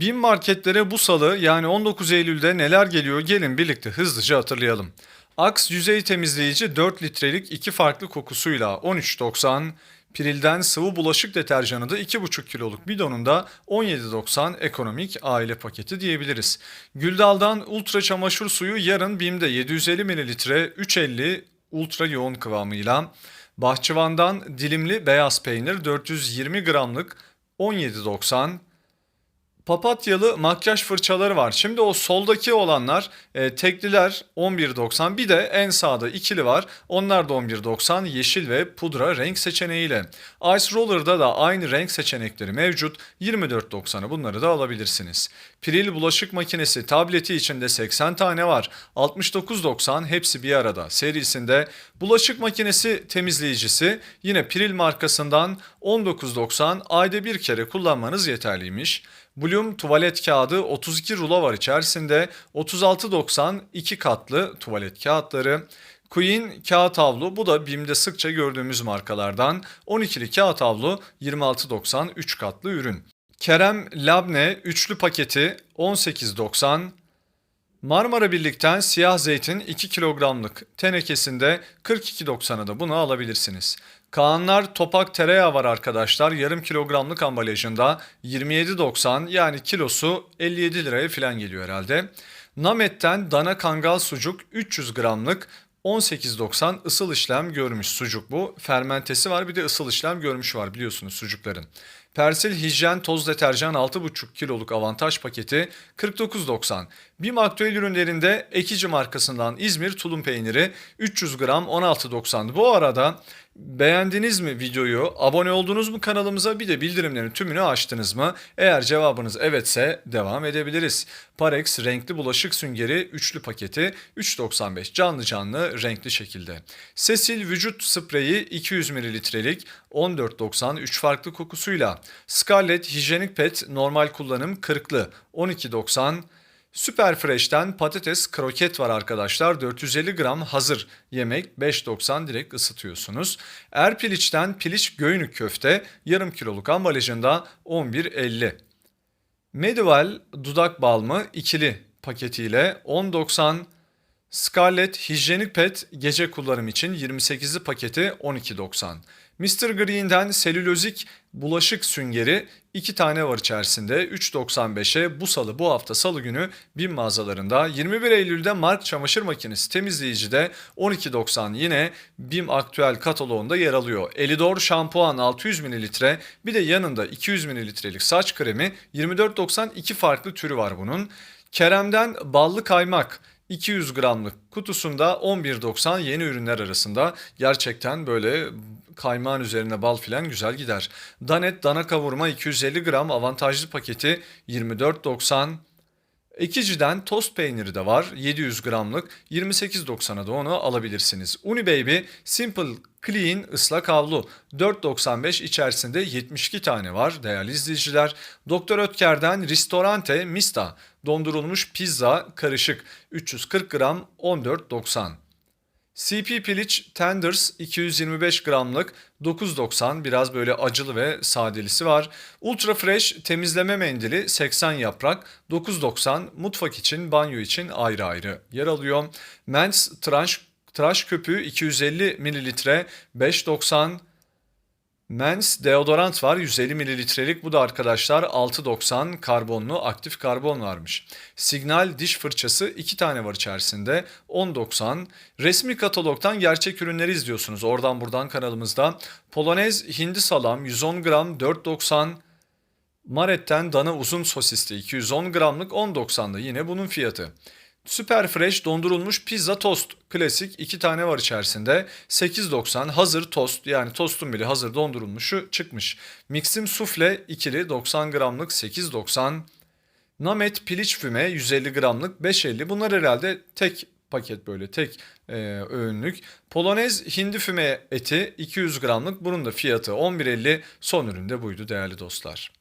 Bin marketlere bu salı yani 19 Eylül'de neler geliyor gelin birlikte hızlıca hatırlayalım. Axe yüzey temizleyici 4 litrelik iki farklı kokusuyla 13.90, Piril'den sıvı bulaşık deterjanı da 2,5 kiloluk bidonunda 17.90 ekonomik aile paketi diyebiliriz. Güldal'dan ultra çamaşır suyu yarın BİM'de 750 mililitre 3.50 ultra yoğun kıvamıyla, Bahçıvan'dan dilimli beyaz peynir 420 gramlık 17.90, Papatyalı makyaj fırçaları var. Şimdi o soldaki olanlar e, tekliler 11.90 bir de en sağda ikili var. Onlar da 11.90 yeşil ve pudra renk seçeneğiyle. Ice Roller'da da aynı renk seçenekleri mevcut. 24.90'a bunları da alabilirsiniz. Piril bulaşık makinesi tableti içinde 80 tane var. 69.90 hepsi bir arada serisinde. Bulaşık makinesi temizleyicisi yine Piril markasından 19.90 ayda bir kere kullanmanız yeterliymiş. Bloom tuvalet kağıdı 32 rulo var içerisinde. 36.90 iki katlı tuvalet kağıtları. Queen kağıt havlu bu da BİM'de sıkça gördüğümüz markalardan. 12'li kağıt havlu 26.90 3 katlı ürün. Kerem Labne üçlü paketi 18.90. Marmara Birlik'ten siyah zeytin 2 kilogramlık tenekesinde 42.90'a da bunu alabilirsiniz. Kaanlar topak tereyağı var arkadaşlar. Yarım kilogramlık ambalajında 27.90 yani kilosu 57 liraya falan geliyor herhalde. Namet'ten dana kangal sucuk 300 gramlık 18.90 ısıl işlem görmüş sucuk bu. Fermentesi var bir de ısıl işlem görmüş var biliyorsunuz sucukların. Persil hijyen toz deterjan 6,5 kiloluk avantaj paketi 49.90. BİM aktüel ürünlerinde Ekici markasından İzmir tulum peyniri 300 gram 16.90. Bu arada beğendiniz mi videoyu? Abone oldunuz mu kanalımıza? Bir de bildirimlerin tümünü açtınız mı? Eğer cevabınız evetse devam edebiliriz. Parex renkli bulaşık süngeri üçlü paketi 3.95 canlı canlı renkli şekilde. Sesil vücut spreyi 200 mililitrelik 14.90 3 farklı kokusuyla. Scarlett hijyenik pet normal kullanım 40'lı 12.90 Süper Fresh'ten patates kroket var arkadaşlar. 450 gram hazır yemek 5.90 direkt ısıtıyorsunuz. Erpiliç'ten piliç göynük köfte yarım kiloluk ambalajında 11.50. Medieval dudak balmı ikili paketiyle 10.90. Scarlett hijyenik pet gece kullanım için 28'li paketi 12.90. Mr. Green'den selülozik bulaşık süngeri 2 tane var içerisinde 3.95'e bu salı bu hafta salı günü BİM mağazalarında 21 Eylül'de Mark çamaşır makinesi temizleyici de 12.90 yine BİM aktüel kataloğunda yer alıyor. Elidor şampuan 600 ml bir de yanında 200 ml'lik saç kremi 24.90 iki farklı türü var bunun. Kerem'den ballı kaymak 200 gramlık kutusunda 11.90 yeni ürünler arasında gerçekten böyle kaymağın üzerine bal filan güzel gider. Danet dana kavurma 250 gram avantajlı paketi 24.90 Ekici'den tost peyniri de var 700 gramlık 28.90'a da onu alabilirsiniz. Unibaby Simple Clean ıslak havlu 4.95 içerisinde 72 tane var değerli izleyiciler. Doktor Ötker'den Ristorante Mista dondurulmuş pizza karışık 340 gram 14.90. CP Piliç Tenders 225 gramlık 9.90 biraz böyle acılı ve sadelisi var. Ultra Fresh temizleme mendili 80 yaprak 9.90 mutfak için banyo için ayrı ayrı yer alıyor. Men's tıraş, tıraş köpüğü 250 mililitre 5.90 Men's deodorant var 150 mililitrelik bu da arkadaşlar 6.90 karbonlu aktif karbon varmış. Signal diş fırçası 2 tane var içerisinde 10.90. Resmi katalogdan gerçek ürünleri izliyorsunuz oradan buradan kanalımızda. Polonez hindi salam 110 gram 4.90. Maret'ten dana uzun sosisli 210 gramlık 10.90'da yine bunun fiyatı. Süper Fresh dondurulmuş pizza tost. Klasik iki tane var içerisinde. 8.90 hazır tost yani tostun bile hazır dondurulmuşu çıkmış. Mixim sufle ikili 90 gramlık 8.90. Namet piliç füme 150 gramlık 5.50. Bunlar herhalde tek paket böyle tek e, öğünlük. Polonez hindi füme eti 200 gramlık bunun da fiyatı 11.50 son üründe buydu değerli dostlar.